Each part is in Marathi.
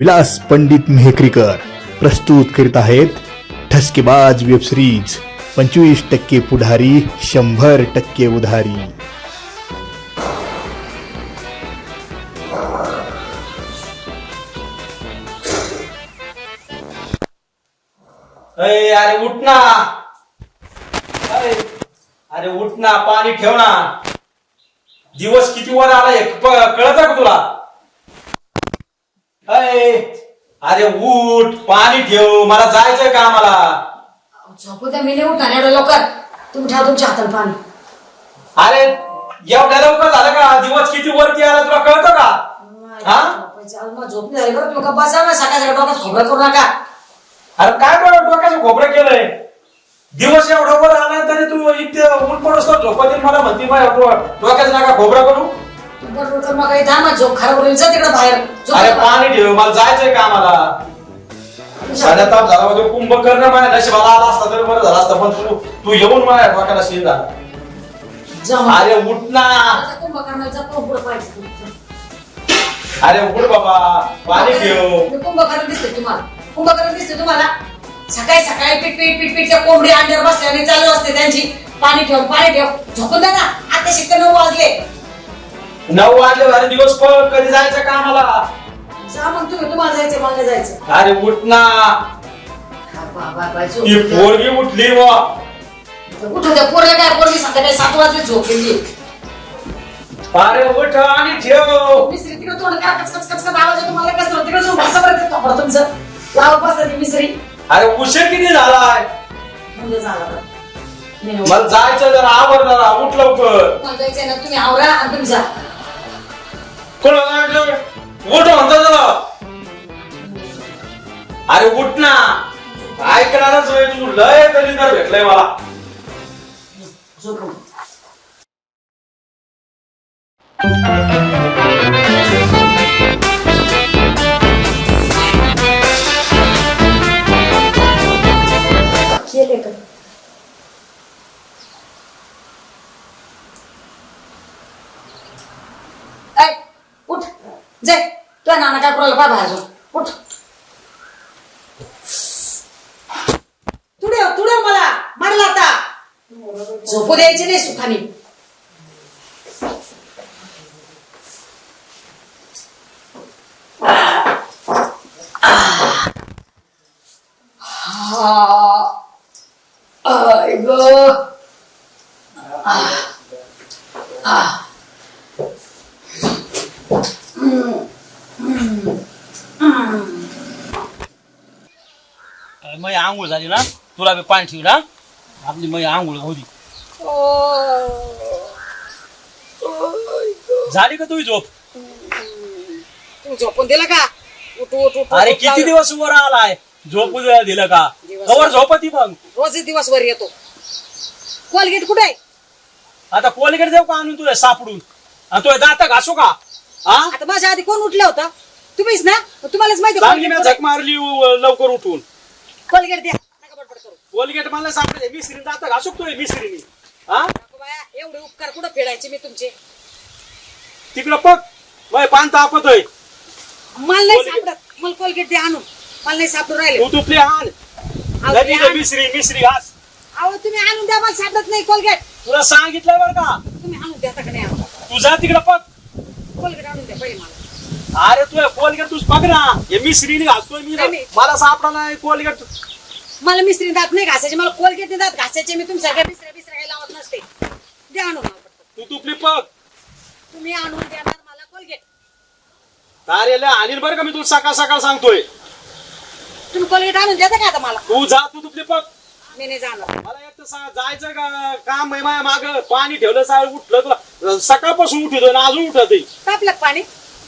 विलास पंडित मेहकरीकर प्रस्तुत करीत आहेत ठसकेबाज वेब सिरीज पंचवीस टक्के पुढारी शंभर टक्के उधारी. अरे अरे उठ ना. अरे अरे उठ ना पाणी ठेव ना. दिवस किती वर आला कळत का तुला? अरे अरे उठ पाणी ठेव मला जायचंय का मला झोपू द्या मी नाही उठणार लवकर. तुम्ही ठेवा तुमच्या हाताला पाणी. अरे एवढ्या लवकर झालं का? दिवस किती वरती आला तुला कळतं का? हा? झोपायचं. अहो, मला झोप नाही झाली बरं. तुम्ही बसा ना सकाळ सकाळ डोक्यात खोबरं करू नका. अरे काय बरं डोक्याचं खोबरं केलंय? दिवस एवढा वर आला तरी तू इथे ऊन पडोस झोपा देईन मला म्हणते माझ्या डो- डोक्याचं नका खोबरं करू. बरोबर करू इथं आम्हाला झोप खराब होईल. जा तिकडे बाहेर. झोप अरे. पाणी ठेव मला जायचंय का मला साध्या ताप झाला म्हणजे कुंभ करणं माझ्या नशिबाला आला असता तरी बरं झालं असतं पण तू तू येऊन माझ्या डोक्याला शील झाला जा मग. अरे उठ ना. आता पाहिजे तुमचं. अरे उठ बाबा पाणी ठेव. मी कुंभकर्ण दिसते तुम्हाला. कुंभकर्ण दिसते तुम्हाला. सकाळी सकाळी पीठ पीठ पीठ पीठ त्या कोंबडी अंड्यावर बसल्याने चालू असते त्यांची. पाणी ठेव पाणी ठेव. झोपून द्या ना. आता शिकते नऊ वाजले. नऊ वाजले अरे दिवस पळ कधी जायचं का मला जा मग तुम्ही तुम्हाला जायचं मला जायचं अरे उठ ना. हा, बा, बा, बा, झोप ती. पोरगी उठली वा. उठू द्या पोरं काय पोरगी संध्याकाळी सात वाजले झोपलेली अरे उठ आणि ठेव. मिसरी तिकडे तोंड काय कच कच कच कच आवाज येतो मला कसं तिकडे जाऊन भाषा बरं येतो थोडं तुमचं. लावा ती मिसरी. अरे उशीर किती झालाय? म्हणजे झाला बरं. नाही मला जायचं जरा आवर जरा उठ लवकर. तुम्हाला जायचंय ना तुम्ही आवरा आणि तुम्ही जा? उठ म्हणतो जरा अरे उठ ना. ऐकणारच होय तू. लय तरी तर भेटलंय मला. Thank you. नाना काय बाहेर. उठ. तुडे तुडे मला. मारला आता. झोपू द्यायची नाही सुखानी आय ग मै आंघोळ झाली ना तुला बी पाणी ठेवू ना आपली मै आंघोळ होती झाली का तुझी झोप? झोपून दिला का? उठ उठ उठ अरे उठ, किती. दिवस वर आलाय? झोप दिलं का? दिवस- कवर झोपती मग. रोज दिवस वर येतो. कोलगेट कुठे आहे? आता कोलगेट देऊ का आणून तुला सापडून? आणि तुला दाता घासू का? हा आता माझ्या आधी कोण उठलं होतं? तुम्हीच ना? मग तुम्हालाच माहिती चांगली मी झक मारली उ- लवकर उठून. कोलगेट द्या. नका बडबड करू. कोलगेट मला सापडले मिसरी दाता घासू का तुला मिसरीनी हा? नको बाया, एवढे उपकार कुठं फेडायचे मी तुमचे? तिकडं पक वय पान तापत आहे मला नाही कोलगेट. सापडत. मला कोलगेट द्या आणून. मला नाही सापडून राहिले. तू तुपली आण. अहो, नदी द्या. मिसरी मिसरी घास. अहो तुम्ही आणून द्या मला सापडत नाही कोलगेट. तुला सांगितलंय बरं का? तुम्ही आणून द्या का नाही? आणून तुझा तिकडं पक कोलगेट आणून द्या पहिले मला. अरे तू कोलगेट तूच बघ ना. हे मी श्रीने घासतोय मी नाही, नाही. मला सापडा नाही कोलगेट. मला मिस्त्री दात नाही घासायचे. मला कोलगेट दात घासायचे. मी तुमच्या सगळ्या मिसऱ्या बिसऱ्या काही लावत नसते. द्या आणून मला पटकन. तू तुपली पग तुम्ही आणून देणार मला कोलगेट. अरे अनिल बरं का मी तुला सकाळ सकाळ सांगतोय. तुम्ही कोलगेट आणून देता का आता मला? तू जा तू तुपली पग मी नाही जाणार. मला एक तर सांग जायचं का? काम आहे माझ्या माग. पाणी ठेवलं साळ उठलं तुला. सकाळपासून उठतोय ना अजून उठत तापलं का पाणी?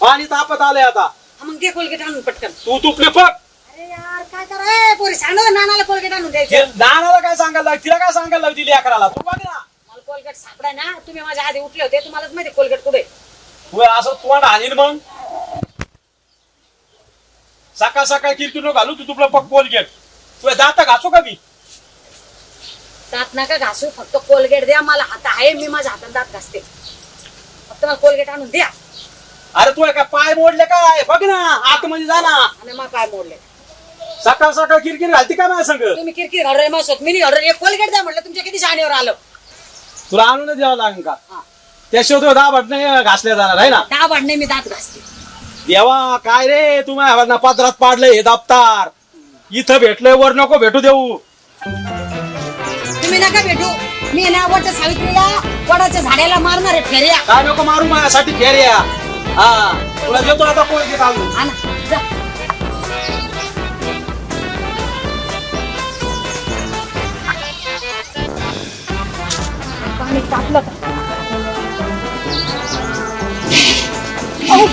पाणी तापत आलंय आता. मग दे कोलगेट आणून पटकन. तू तुपली पग अरे यार काय करा? पोरी सांग ना नानाला कोलगेट आणून द्यायचं. नानाला काय सांगायला लागलं तिला काय सांगायला लागली लेकराला? तू बघ ना. मला कोलगेट सापडा ना. तुम्ही माझ्या आधी उठले होते तुम्हालाच माहिती कोलगेट कुठे आहे. तू असं तोंड आणील मग. सकाळ सकाळ किरकिर घालू तू तुपलं पग कोलगेट. तुला दाता घासू का मी? दात नका घासू फक्त कोलगेट द्या. मला हात आहे मी माझ्या हातात दात घासते. फक्त मला कोलगेट आणून द्या. अरे तू काय पाय मोडले काय? बघ ना आतमध्ये जा ना. आणि मग काय मोडले. सकाळ सकाळ किरकिर घालती काय माझ्या संग? तुम्ही किरकिर घालून मासत मी घालून एक कोलगेट द्या म्हटलं तुमच्या किती शाणीवर आलं. तुला आणून द्यावं लागेल का? त्याशिवाय तुला दहा बटणे घासल्या जाणार आहे ना? दहा भांडणे मी दात घासते. देवा काय रे? तुम्हाला ना पदरात पाडलंय हे दप्तार. इथं भेटलंय वर नको भेटू देऊ. तुम्ही नका भेटू. मी ना वट सावित्रीला वडाच्या झाडाला मारणार आहे फेऱ्या. काय नको मारू? माझ्यासाठी फेऱ्या. हा तुला देतो आता कोण आणून आणा, जा. पाणी टाकलं का? पाणी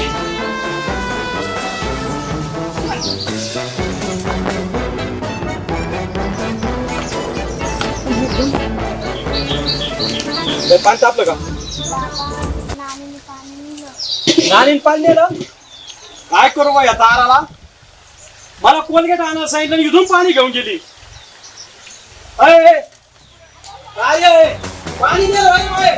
तापलं का नाणी पाणी काय करू बा या ताराला मला कोलगेट आणायला सांगितलं आणि इथून पाणी घेऊन गेली. अय, काय आहे? पाणी नेलं होय, होय.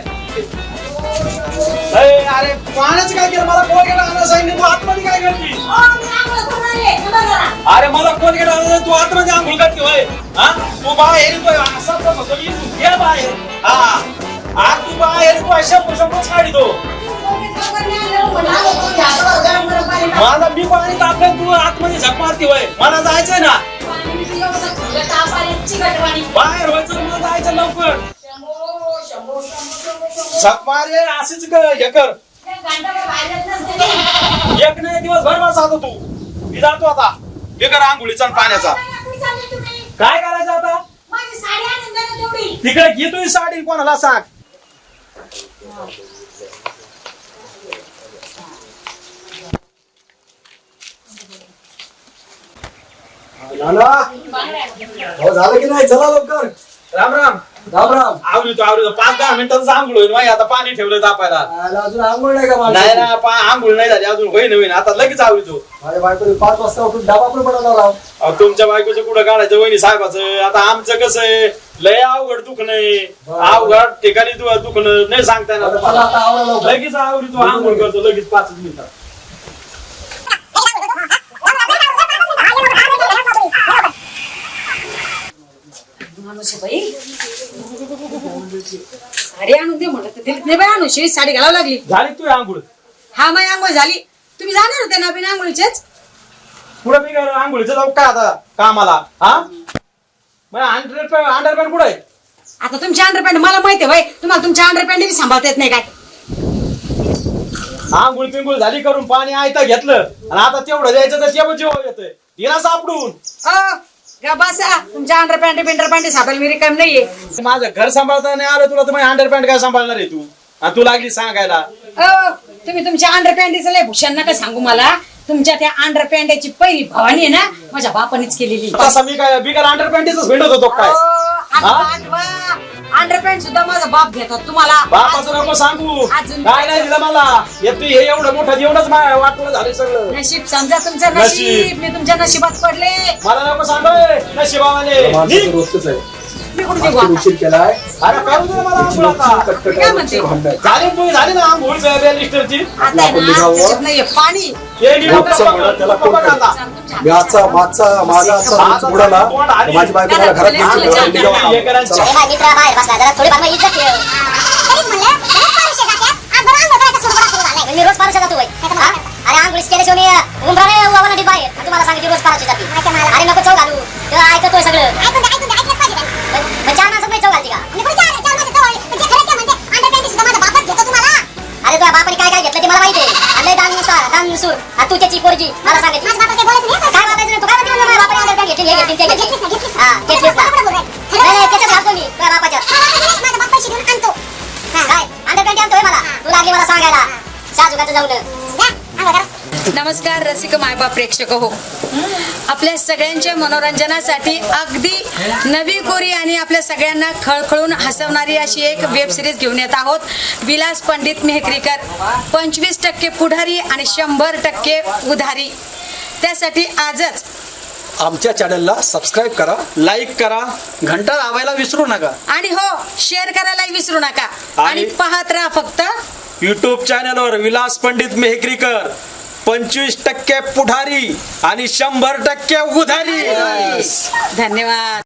अय, अरे पाण्याचं काय केलं? मला कोलगेट आणायला सांगितलं तू आतमध्ये काय करती? मी आंघोळ करून आले. अरे मला कोलगेट आणलं तू आतमध्ये आंघोळ करते होय हा? तू बाहेर येतोय असा तर म्हणतो मी. तू ये बाहेर. हा. आ तू बाहेर तू अशा शंभरच काढी मला मी पाणी तापलं तू आतमध्ये झक मारती होय मला जायचंय ना पाणी मी तुझ्या वसात ठेवलं, ताप आली, चिकट पाणी. बाहेर व्हायचं मला जायचं लवकर शंभो, शंभो, शंभो, शंभो, शंभो. झक मार रे अशीच हे कर गांडावर बाहेर येत नसते. एक नाही दिवस भर बस आता तू मी जातो आता हे कर आंघोळीचा आणि पाण्याचा कुठे चालले तुम्ही? काय करायचं आता माझी साडी आणून द्या ना तेवढी. तिकडे घे तुझी साडी कोणाला सांग नाना? हो झालं की नाही? चला लवकर. राम राम. राम राम. आवडतो आवडतो पाच दहा मिनिटाचं आंघोळ होईल. माहिती आता पाणी ठेवलं तापायला. आला अजून आंघोळ नाही का नाही ना पा आंघोळ नाही झाली. अजून आता लगेच आवडतो माझ्या बायकोने पाच वाजता उठून डबा पण बनवला राव. अहो, तुमच्या बायकोचं कुठं काढायचं? वहिनी साहेबाचं? आता आमचं कसं आहे? लय अवघड दुखणं आहे. अवघड ठिकाणी दु- दुखणं नाही सांगता आता येणार चला तुम्हाला. आता आवरा लवकर. लगेच आवडतो आंघोळ करतो. लगेच पाच मिनिटात. माणूस आहे बाई. साडी आणून दे म्हटलं तर दिलीत नाही बाई आणू शिवी साडी घालावं लागली. झाली तू आंघोळ. हा माई आंघोळ झाली. तुम्ही जाणार होते ना बिना आंघोळीचेच? पुढे मी काय आंघोळीचं जाऊ काय आता कामाला? हा? मग अंडरपॅन्ट कुठे आहे? आता तुमची अंडरपॅन्ट मला माहिती आहे बाई. तुम्हाला तुमच्या अंडरपॅन्ट बी सांभाळता येत नाही काय? आंघोळ पिंगुळ झाली करून पाणी आयतं घेतलं. आणि आता तेवढं द्यायचं तर तेवढं जेव्हा येतंय. तिला सापडून. अ, गा बसा. तुमच्या अंडरपॅन्ट बिंडरपॅन्ट सापडेल मी रिकाम नाहीये. माझं घर सांभाळता नाही आलं तुला तर मग अंडरपॅन्ट काय सांभाळणार आहे तू? आणि तू लागली सांगायला. तुम्ही तुमच्या अंडरपॅन्टीचं लय भूषण नका सांगू मला. तुमच्या त्या अंडरपॅन्टाची पहिली भवानी आहे ना माझ्या बापानेच केलेली. तसा मी काय बिगर अंडरपॅन्टच भेटत होतो काय? अंडरपॅन्ट सुद्धा माझा बाप घेतात तुम्हाला बापाचं नको सांगू. अजून- काय नाही दिलं मला. येते हे एवढं मोठं जेवणच वाटलं झालं सगळं. नशीब समजा तुमचं नशीब. नशीब. मी तुमच्या नशिबात पडले. मला नको नशिबावाले. माणसाचं निघ. रोजच आहे. आता? उशीर केलाय अरे करू दे मला आंघोळ आता कटकट काय म्हणते? भांडण झाली तुम्ही झाली ना आंघोळ लिस्टरची आता आहे आपण ना निघावं. त्याच्यात नाहीये पाणी हे मी रोजचं बघा, म्हणा, त्याला बघा कोण आता. व्याचा मागचा मागाचा रोज बुडाला माझी बायको मला घरात घरात घेऊन चला, निघावं. चला. हे करायचं. चला. तेव्हा मित्र बाहेर बसला जरा थोडी भाग इज्जत ठेव तरीच म्हणलं बरेच पारुशे जातात आज बरं आंघोळ करायचा सुरू सुरू झालाय मी रोज पारुशे जातो होय. अरे आंघोळीच केल्याशिवाय मी उमरा नाही दाननुसार दानसूर आणि तू त्याची पोरगी मला नाही काय बापाचं नाही? तू काय म्हणते? माझ्या बापाने अंडरपॅन्ट घेतली हे घेतली ते घेतली. हा घेतलीस ना नाही. नाही त्याच्याच घालतो मी. तुझ्या बापाच्या. माझा बाप पैसे घेऊन आणतो. काय? अंडरपॅन्ट आणतोय मला. तू लागली मला सांगायला. शाहजुगाचं जाऊन नमस्कार रसिक मायबा प्रेक्षक हो. आपल्या सगळ्यांच्या मनोरंजनासाठी अगदी नवी कोरी आणि आपल्या सगळ्यांना खळखळून हसवणारी अशी एक वेब सिरीज घेऊन येत आहोत. विलास पंडित मेहकरीकर पंचवीस टक्के पुढारी आणि शंभर टक्के उधारी. त्यासाठी आजच आमच्या चॅनलला सबस्क्राईब करा लाईक करा घंटा लावायला विसरू नका. आणि हो शेअर करायला विसरू नका. आणि आणि- पाहत राहा फक्त युट्यूब चॅनलवर विलास पंडित मेहकरीकर. पंचवीस टक्के पुढारी आणि शंभर टक्के उधारी धन्यवाद.